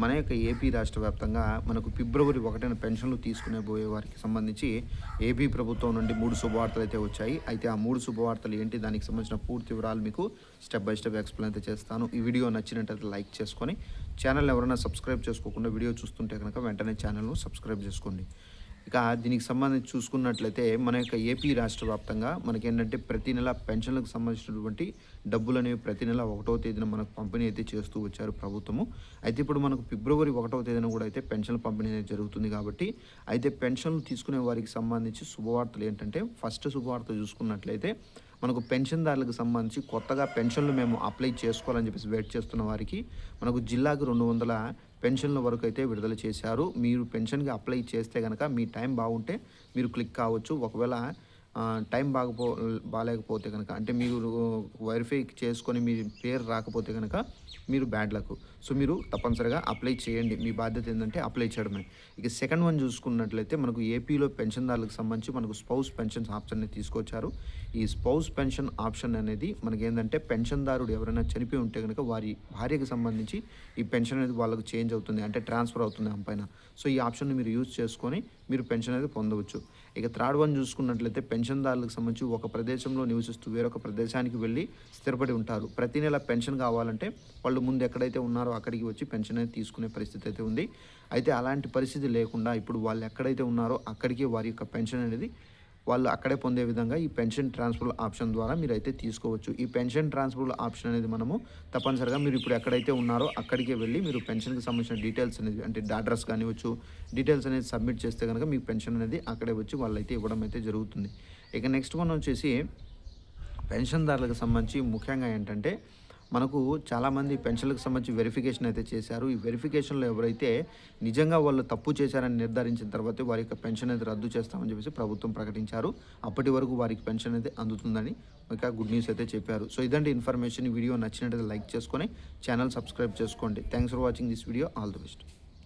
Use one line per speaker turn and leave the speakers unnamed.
మన యొక్క ఏపీ రాష్ట్ర వ్యాప్తంగా మనకు ఫిబ్రవరి ఒకటిన పెన్షన్లు తీసుకునే పోయే వారికి సంబంధించి ఏపీ ప్రభుత్వం నుండి మూడు శుభవార్తలు అయితే వచ్చాయి. అయితే ఆ మూడు శుభవార్తలు ఏంటి? దానికి సంబంధించిన పూర్తి వివరాలు మీకు స్టెప్ బై స్టెప్ ఎక్స్ప్లెయిన్ అయితే చేస్తాను. ఈ వీడియో నచ్చినట్టయితే లైక్ చేసుకొని ఛానల్ ఎవరైనా సబ్స్క్రైబ్ చేసుకోకుండా వీడియో చూస్తుంటే కనుక వెంటనే ఛానల్ను సబ్స్క్రైబ్ చేసుకోండి. ఇక దీనికి సంబంధించి చూసుకున్నట్లయితే మన యొక్క ఏపీ రాష్ట్ర వ్యాప్తంగా మనకి ఏంటంటే ప్రతి నెల పెన్షన్లకు సంబంధించినటువంటి డబ్బులు అనేవి ప్రతి నెల ఒకటో తేదీన మనకు పంపిణీ అయితే చేస్తూ వచ్చారు ప్రభుత్వము. అయితే ఇప్పుడు మనకు ఫిబ్రవరి ఒకటో తేదీన కూడా అయితే పెన్షన్ పంపిణీ అనేది జరుగుతుంది కాబట్టి అయితే పెన్షన్లు తీసుకునే వారికి సంబంధించి శుభవార్తలు ఏంటంటే ఫస్ట్ శుభవార్త చూసుకున్నట్లయితే మనకు పెన్షన్దారులకు సంబంధించి కొత్తగా పెన్షన్లు మేము అప్లై చేసుకోవాలని చెప్పేసి వెయిట్ చేస్తున్న వారికి మనకు జిల్లాకు రెండు వందల పెన్షన్ల వరకు అయితే విడుదల చేశారు. మీరు పెన్షన్కి అప్లై చేస్తే కనుక మీ టైం బాగుంటే మీరు క్లిక్ కావచ్చు. ఒకవేళ టైం బాగపో బాగాలేకపోతే కనుక అంటే మీరు వెరిఫై చేసుకొని మీ పేరు రాకపోతే కనుక మీరు బ్యాడ్ లక్. సో మీరు తప్పనిసరిగా అప్లై చేయండి. మీ బాధ్యత ఏంటంటే అప్లై చేయడమే. ఇక సెకండ్ వన్ చూసుకున్నట్లయితే మనకు ఏపీలో పెన్షన్దారులకు సంబంధించి మనకు స్పౌస్ పెన్షన్ ఆప్షన్ని తీసుకొచ్చారు. ఈ స్పౌస్ పెన్షన్ ఆప్షన్ అనేది మనకి ఏంటంటే పెన్షన్దారుడు ఎవరైనా చనిపోయి ఉంటే కనుక వారి భార్యకు సంబంధించి ఈ పెన్షన్ అనేది వాళ్ళకు చేంజ్ అవుతుంది అంటే ట్రాన్స్ఫర్ అవుతుంది ఆమె పైన సో ఈ ఆప్షన్ని మీరు యూజ్ చేసుకొని మీరు పెన్షన్ అనేది పొందవచ్చు. ఇక థర్డ్ వన్ చూసుకున్నట్లయితే పెన్షన్దారులకు సంబంధించి ఒక ప్రదేశంలో నివసిస్తూ వేరొక ప్రదేశానికి వెళ్ళి స్థిరపడి ఉంటారు. ప్రతి నెల పెన్షన్ కావాలంటే వాళ్ళు ముందు ఎక్కడైతే ఉన్నారో అక్కడికి వచ్చి పెన్షన్ అనేది తీసుకునే పరిస్థితి అయితే ఉంది. అయితే అలాంటి పరిస్థితి లేకుండా ఇప్పుడు వాళ్ళు ఎక్కడైతే ఉన్నారో అక్కడికి వారి యొక్క పెన్షన్ అనేది వాళ్ళు అక్కడే పొందే విధంగా ఈ పెన్షన్ ట్రాన్స్ఫర్ ఆప్షన్ ద్వారా మీరు అయితే తీసుకోవచ్చు. ఈ పెన్షన్ ట్రాన్స్ఫర్ ఆప్షన్ అనేది మనము తప్పనిసరిగా మీరు ఇప్పుడు ఎక్కడైతే ఉన్నారో అక్కడికే వెళ్ళి మీరు పెన్షన్కి సంబంధించిన డీటెయిల్స్ అనేది అంటే అడ్రస్ కానివచ్చు డీటెయిల్స్ అనేది సబ్మిట్ చేస్తే కనుక మీకు పెన్షన్ అనేది అక్కడే వచ్చి వాళ్ళైతే ఇవ్వడం అయితే జరుగుతుంది. ఇక నెక్స్ట్ వన్ వచ్చేసి పెన్షన్దారులకు సంబంధించి ముఖ్యంగా ఏంటంటే మనకు చాలామంది పెన్షన్లకు సంబంధించి వెరిఫికేషన్ అయితే చేశారు. ఈ వెరిఫికేషన్లో ఎవరైతే నిజంగా వాళ్ళు తప్పు చేశారని నిర్ధారించిన తర్వాత వారి యొక్క పెన్షన్ అయితే రద్దు చేస్తామని చెప్పేసి ప్రభుత్వం ప్రకటించారు. అప్పటి వరకు వారికి పెన్షన్ అయితే అందుతుందని ఒక గుడ్ న్యూస్ అయితే చెప్పారు. సో ఇదండి ఇన్ఫర్మేషన్ వీడియో నచ్చినట్లయితే లైక్ చేసుకొని ఛానల్ సబ్స్క్రైబ్ చేసుకోండి. Thanks for watching this video all the best